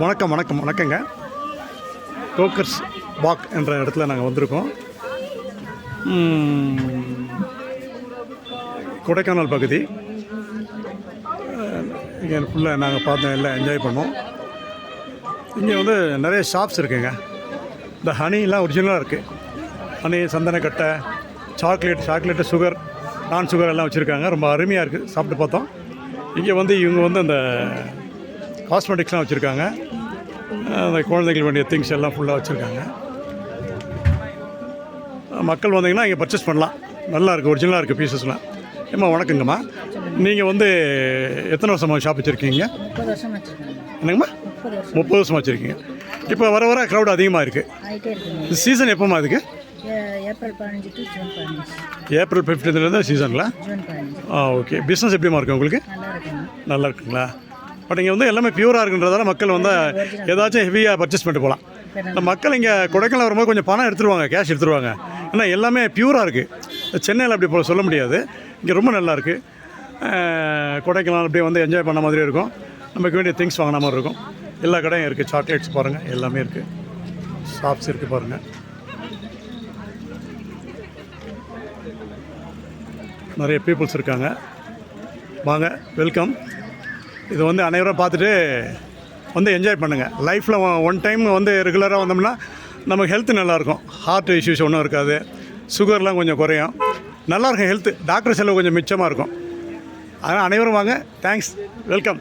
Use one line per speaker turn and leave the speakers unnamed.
வணக்கம் வணக்கம் வணக்கங்க. கோக்கர்ஸ் பாக் என்ற இடத்துல நாங்கள் வந்திருக்கோம். கொடைக்கானல் பகுதி. இங்கே ஃபுல்லாக நாங்கள் பார்த்தோம் எல்லாம் என்ஜாய் பண்ணோம். இங்கே வந்து நிறைய ஷாப்ஸ் இருக்குங்க. இந்த ஹனிலாம் ஒரிஜினலாக இருக்குது ஹனி சந்தனக்கட்டை சாக்லேட் சாக்லேட்டு சுகர் நான் சுகர் எல்லாம் வச்சுருக்காங்க. ரொம்ப அருமையாக இருக்குது சாப்பிட்டு பார்த்தோம். இங்கே வந்து இவங்க வந்து அந்த காஸ்மெட்டிக்ஸ்லாம் வச்சுருக்காங்க. அந்த குழந்தைகள் வேண்டிய திங்ஸ் எல்லாம் ஃபுல்லாக வச்சுருக்காங்க. மக்கள் வந்தீங்கன்னா இங்கே பர்ச்சேஸ் பண்ணலாம். நல்லா இருக்குது ஒரிஜினலாக இருக்குது பீசஸ்லாம் ஏம்மா வணக்கங்கம்மா. நீங்கள் வந்து எத்தனை வருஷமாக ஷாப் வச்சுருக்கீங்க? என்னங்கம்மா?
முப்பது வருஷம்.
முப்பது வருஷமாக வச்சுருக்கீங்க. இப்போ வர வர க்ரௌட் அதிகமாக இருக்குது சீசன் எப்போம்மா அதுக்கு?
ஏப்ரல்
ஃபிஃப்டீன்லேருந்து சீசனில் ஆ ஓகே பிஸ்னஸ் எப்படிமா இருக்குது உங்களுக்கு?
நல்லா
இருக்குங்களா? பட் இங்கே வந்து எல்லாமே பியூராக இருக்குன்றதால மக்கள் வந்து ஏதாச்சும் ஹெவியாக பர்ச்சேஸ் பண்ணிட்டு போகலாம் மக்கள் இங்கே கொடைக்கானல் வரும்போது கொஞ்சம் பணம் எடுத்துருவாங்க கேஷ் எடுத்துருவாங்க. ஏன்னா எல்லாமே பியூராக இருக்குது சென்னையில் அப்படி போல சொல்ல முடியாது. இங்கே ரொம்ப நல்லா இருக்குது கொடைக்கானல் அப்படியே வந்து என்ஜாய் பண்ண மாதிரி இருக்கும். நமக்கு வேண்டிய திங்ஸ் வாங்கின மாதிரி இருக்கும். எல்லா கடையும் இருக்குது சாக்லேட்ஸ் பாருங்கள் எல்லாமே இருக்குது ஷாப்ஸ் இருக்குது பாருங்கள் நிறைய பீப்புள்ஸ் இருக்காங்க. வாங்க வெல்கம் இது வந்து அனைவரும் பார்த்துட்டு வந்து என்ஜாய் பண்ணுங்கள் லைஃப்பில் ஒன் டைம் வந்து ரெகுலராக வந்தோம்னா நமக்கு ஹெல்த் நல்லாயிருக்கும். ஹார்ட் இஷ்யூஸ் ஒன்றும் இருக்காது. சுகர்லாம் கொஞ்சம் குறையும். நல்லாயிருக்கும் ஹெல்த்து டாக்டர் செலவு கொஞ்சம் மிச்சமாக இருக்கும். அதனால் அனைவரும் வாங்க. Thanks welcome